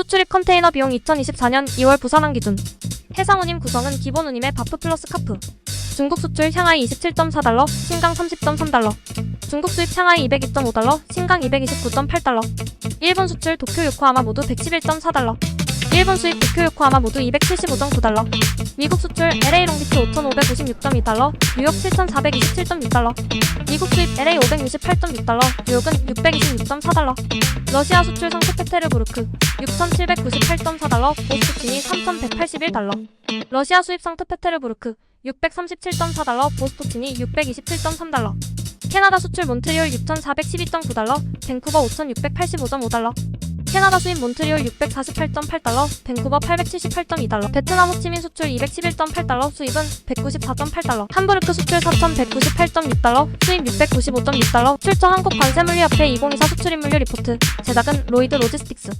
수출입 컨테이너 비용 2024년 2월 부산항 기준. 해상 운임 구성은 기본 운임의 바프 플러스 카프. 중국 수출 샹하이 27.4달러, 신강 30.3달러. 중국 수입 샹하이 202.5달러, 신강 229.8달러. 일본 수출 도쿄 요코하마 모두 111.4달러 일본 수입 도쿄 요코하마 모두 275.9달러. 미국 수출 LA 롱비치 5,556.2달러, 뉴욕 7,427.6달러. 미국 수입 LA 568.6달러, 뉴욕은 626.4달러. 러시아 수출 상트페테르부르크 6,798.4달러, 보스토친이 3,181달러. 러시아 수입 상트페테르부르크 637.4달러, 보스토친이 627.3달러. 캐나다 수출 몬트리올 6,412.9달러, 밴쿠버 5,685.5달러 캐나다 수입 몬트리올 648.8달러, 밴쿠버 878.2달러, 베트남 호치민 수출 211.8달러, 수입은 194.8달러, 함부르크 수출 4,198.6달러, 수입 695.6달러, 출처 한국 관세물류협회 2024 수출입물류 리포트, 제작은 로이드 로지스틱스.